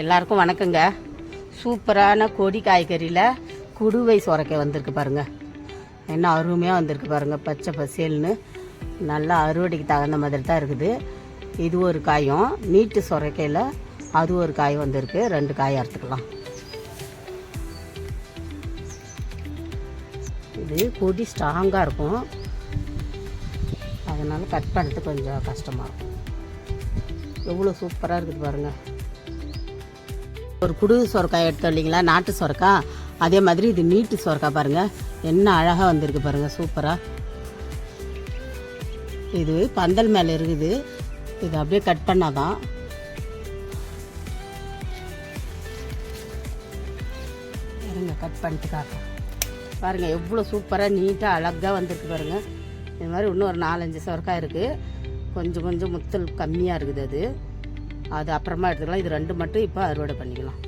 எல்லாருக்கும் வணக்கங்க. சூப்பரான கொடி காய்கறியில் குடுவை சுரைக்காய் வந்திருக்கு பாருங்க. என்ன அருமையாக வந்திருக்கு பாருங்கள் பச்சை பசேல்னு. நல்லா அறுவடைக்கு தகுந்த மாதிரி தான் இருக்குது. இது ஒரு காயும் நீட்டு சுரக்கையில் அது ஒரு காய் வந்திருக்கு. ரெண்டு காய் அறுத்துக்கலாம். இது கொடி ஸ்ட்ராங்காக இருக்கும். அதனால் கட் பண்ணுறது கொஞ்சம் கஷ்டமாக இருக்கும். எவ்வளோ சூப்பராக இருக்குது பாருங்கள் ஒரு குடு சொரக்காய் எடுத்தோம் இல்லைங்களா? நாட்டு சொரக்காய் அதே மாதிரி இது நீட்டு சொரக்காய் பாருங்கள் என்ன அழகாக வந்திருக்கு பாருங்கள் சூப்பராக இது பந்தல் மேலே இருக்குது. இது அப்படியே கட் பண்ணாதான். இருங்க கட் பண்ணிட்டு காட்டுறேன். பாருங்கள் எவ்வளோ சூப்பராக நீட்டாக அழகாக வந்திருக்கு பாருங்கள் இது மாதிரி இன்னும் ஒரு நாலஞ்சு சொரக்காய் இருக்குது கொஞ்சம் கொஞ்சம் முத்தல் கம்மியாக இருக்குது அது. அது அப்புறமா எடுத்துக்கலாம். இது ரெண்டு மட்டும் இப்போ அறுவடை பண்ணிக்கலாம்.